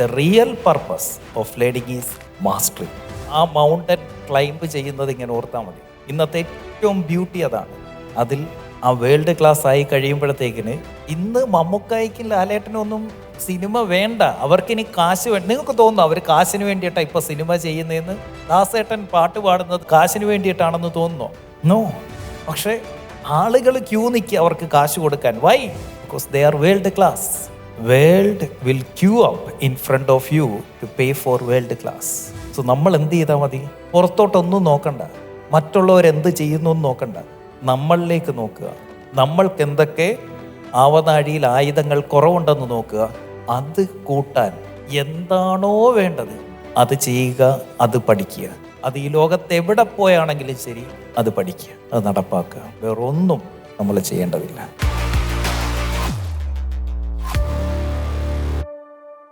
The real purpose of learning is mastery ആ mountain climb ചെയ്യുന്നത് ഇങ്ങനെ ഓർത്താൽ മതി. ഇന്നത്തെ ഏറ്റവും ബ്യൂട്ടി അതാണ്. അതിൽ ആ വേൾഡ് ക്ലാസ് ആയി കഴിയുമ്പോഴത്തേക്കിന് ഇന്ന് മമ്മൂക്കായിക്കും ലാലേട്ടനൊന്നും സിനിമ വേണ്ട. അവർക്കിനി കാശ് വേണ്ട നിങ്ങൾക്ക് തോന്നുന്നു അവർ കാശിന് വേണ്ടിയിട്ടാണ് ഇപ്പോൾ സിനിമ ചെയ്യുന്നതെന്ന്? ദാസേട്ടൻ പാട്ട് പാടുന്നത് കാശിന് വേണ്ടിയിട്ടാണെന്ന് തോന്നുന്നു? നോ പക്ഷേ ആളുകൾ ക്യൂ നിൽക്കുക അവർക്ക് കാശ് കൊടുക്കാൻ. Why because they are world class world will queue up in front of you to pay for world class so നമ്മൾ എന്ത് ചെയ്താൽ മതി? പുറത്തോട്ടൊന്നും നോക്കണ്ട. മറ്റുള്ളവരെന്ത് ചെയ്യുന്നു എന്ന് നോക്കണ്ട. നമ്മളിലേക്ക് നോക്കുക. നമ്മൾക്ക് എന്തൊക്കെ ആവനാഴിയിൽ ആയുധങ്ങൾ കുറവുണ്ടെന്ന് നോക്കുക. അത് കൂട്ടാൻ എന്താണോ വേണ്ടത് അത് ചെയ്യുക അത് പഠിക്കുക. അത് ഈ ലോകത്ത് എവിടെ പോയാണെങ്കിലും ശരി അത് പഠിക്കുക. അത് നടപ്പാക്കുക. വേറൊന്നും നമ്മൾ ചെയ്യേണ്ടതില്ല.